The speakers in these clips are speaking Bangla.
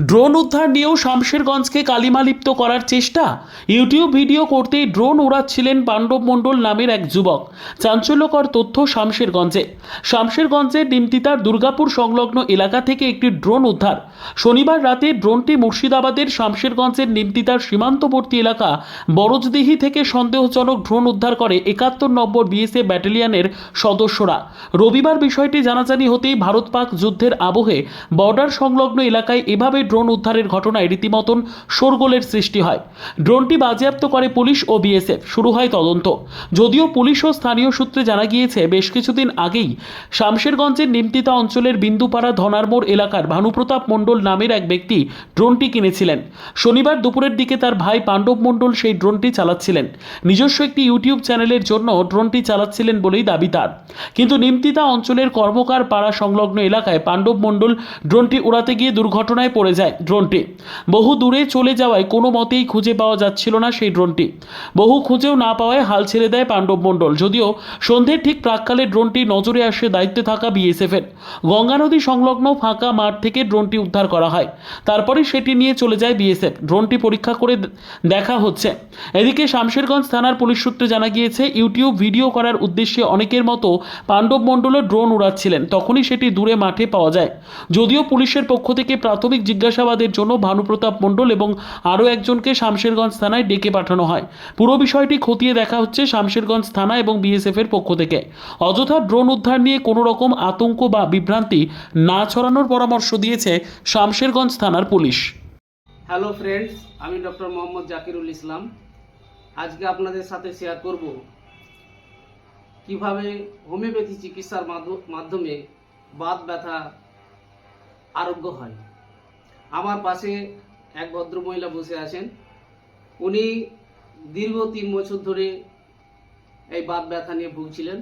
ড্রোন উদ্ধার নিয়েও শামশেরগঞ্জকে কালিমালিপ্ত করার চেষ্টা। ইউটিউব ভিডিও করতেই ড্রোন উড়াচ্ছিলেন পাণ্ডব মণ্ডল নামের এক যুবক। চাঞ্চল্যকর তথ্য শামশেরগঞ্জে। শামশেরগঞ্জের নিমতিতার দুর্গাপুর সংলগ্ন এলাকা থেকে একটি ড্রোন উদ্ধার। শনিবার রাতে ড্রোনটি মুর্শিদাবাদের শামশেরগঞ্জের নিমতিতার সীমান্তবর্তী এলাকা বরজদিহি থেকে সন্দেহজনক ড্রোন উদ্ধার করে একাত্তর নম্বর বিএসএফ ব্যাটালিয়নের সদস্যরা। রবিবার বিষয়টি জানাজানি হতেই ভারত পাক যুদ্ধের আবহে বর্ডার সংলগ্ন এলাকায় এভাবে ড্রোন উদ্ধারের ঘটনায় রীতিমতন শোরগোলের সৃষ্টি হয়। ড্রোনটি বাজেয়াপ্ত করে পুলিশ ও বিএসএফ। শুরু হয় তদন্ত। যদিও পুলিশ ও স্থানীয় সূত্রে জানা গিয়েছে, বেশ কিছুদিন আগেই শামশেরগঞ্জের নিমতিতা অঞ্চলের বিন্দুপাড়া ধনারমোড় এলাকার ভানুপ্রতাপ মণ্ডল নামের এক ব্যক্তি ড্রোনটি কিনেছিলেন। শনিবার দুপুরের দিকে তার ভাই পাণ্ডব মণ্ডল সেই ড্রোনটি চালাচ্ছিলেন। নিজস্ব একটি ইউটিউব চ্যানেলের জন্য ড্রোনটি চালাচ্ছিলেন বলেই দাবি তার। কিন্তু নিমতিতা অঞ্চলের কর্মকার পাড়া সংলগ্ন এলাকায় পাণ্ডব মণ্ডল ড্রোনটি উড়াতে গিয়ে দুর্ঘটনায় পড়ে যায় ড্রোনটি। বহু দূরে চলে যাওয়ায় কোনো মতেই খুঁজে পাওয়া যাচ্ছিল না সেই ড্রোনটি। বহু খুঁজেও না পাওয়ায় হাল ছেড়ে দেয় পাণ্ডব মণ্ডল। যদিও সন্ধ্যের ঠিক প্রাককালে ড্রোনটি নজরে আসে দায়িত্বে থাকা বিএসএফের। গঙ্গা নদী সংলগ্ন ফাঁকা মাঠ থেকে ড্রোনটি উদ্ধার করা হয়। তারপরে সেটি নিয়ে চলে যায় বিএসএফ। ড্রোনটি পরীক্ষা করে দেখা হচ্ছে। এদিকে শামশেরগঞ্জ থানার পুলিশ সূত্রে জানা গিয়েছে, ইউটিউব ভিডিও করার উদ্দেশ্যে অনেকের মতো পাণ্ডব মণ্ডলও ড্রোন উড়াচ্ছিলেন। তখনই সেটি দূরে মাঠে পাওয়া যায়। যদিও পুলিশের পক্ষ থেকে প্রাথমিক জিজ্ঞাসাবাদের জন্য ভানুপ্রতাপ মণ্ডল এবং আরও একজনকে শামশেরগঞ্জ থানায় ডেকে পাঠানো হয়। পুরো বিষয়টি খতিয়ে দেখা হচ্ছে শামশেরগঞ্জ থানা এবং বিএসএফ এর পক্ষ থেকে। অযথা ড্রোন উদ্ধার নিয়ে কোনো রকম আতঙ্ক বা বিভ্রান্তি না ছড়ানোর পরামর্শ দিয়েছে শামশেরগঞ্জ থানার পুলিশ। হ্যালো ফ্রেন্ডস, আমি ডক্টর মোহাম্মদ জাকিরুল ইসলাম। আজকে আপনাদের সাথে শেয়ার করব কীভাবে হোমিওপ্যাথি চিকিৎসার মাধ্য- মাধ্যমে বাত ব্যথা আরোগ্য হয়। আমার পাশে এক ভদ্রমহিলা বসে আছেন। উনি দীর্ঘ তিন বছর ধরে এই বাত ব্যথা নিয়ে ভুগছিলেন।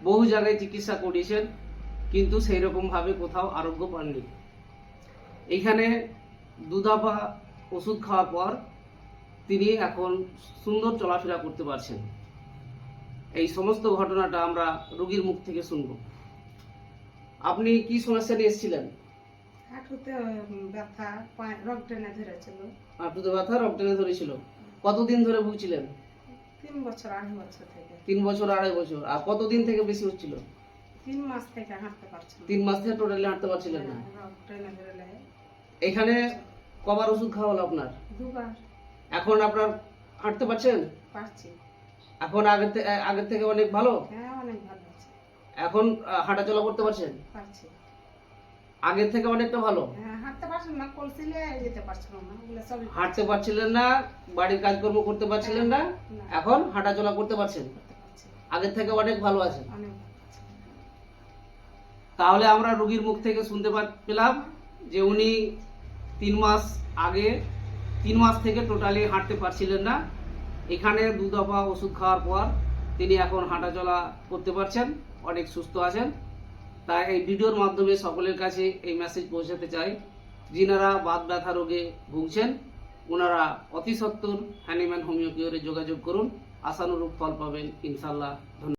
বহু জায়গায় চিকিৎসা করিয়েছেন, কিন্তু সেই রকমভাবে কোথাও আরোগ্য পাননি। এখানে দুধাপা ওষুধ খাওয়ার পর তিনি এখন সুন্দর চলাফেরা করতে পারছেন। এই সমস্ত ঘটনাটা আমরা রোগীর মুখ থেকে শুনব। আপনি কি সমস্যা নিয়ে এসেছিলেন? হাঁটুতে ব্যথা রক টেনে ধরেছিল। হাঁটুতে ব্যথা রক টেনে ধরেছিল? কতদিন ধরে ভুগছিলেন? তিন বছর আড়াই বছর থেকে। তিন বছর আড়াই বছর। আর কতদিন থেকে বেশি হচ্ছিল? তিন মাস থেকে হাঁটতে পারছিল তিন মাস থেকে টোটালি হাঁটতে পারছিলেন না? রক এখানে কবার ওষুধ খাওয়া হলো আপনার? দুবার। এখন আপনার হাঁটতে পারছেন? পারছি। এখন আগের থেকে আগের থেকে অনেক ভালো? হ্যাঁ অনেক ভালো এখন হাঁটাচলা করতে পারছেন? পারছি। আগের থেকে অনেকটা ভালো। হ্যাঁ হাঁটতে পারছিলেন না বাড়ির কাজকর্ম করতে পারছিলেন না এখন হাঁটাচলা করতে পারছেন। আগের থেকে অনেক ভালো আছেন। আছে। তাহলে আমরা রুগীর মুখ থেকে শুনতে পেলাম যে উনি তিন মাস আগে তিন মাস থেকে টোটালি হাঁটতে পারছিলেন না। এখানে দু দফা ওষুধ খাওয়ার পর তিনি এখন হাঁটাচলা করতে পারছেন অনেক সুস্থ আছেন। তাই এই ভিডিওর মাধ্যমে সকলের কাছে এই মেসেজ পৌঁছাতে চাই। যিনারা বাত ব্যথা রোগে ভুগছেন, ওনারা অতি সত্তর হ্যানিম্যান হোমিওপিওরে যোগাযোগ করুন। আশানুরূপ ফল পাবেন ইনশাল্লাহ ধন্যবাদ।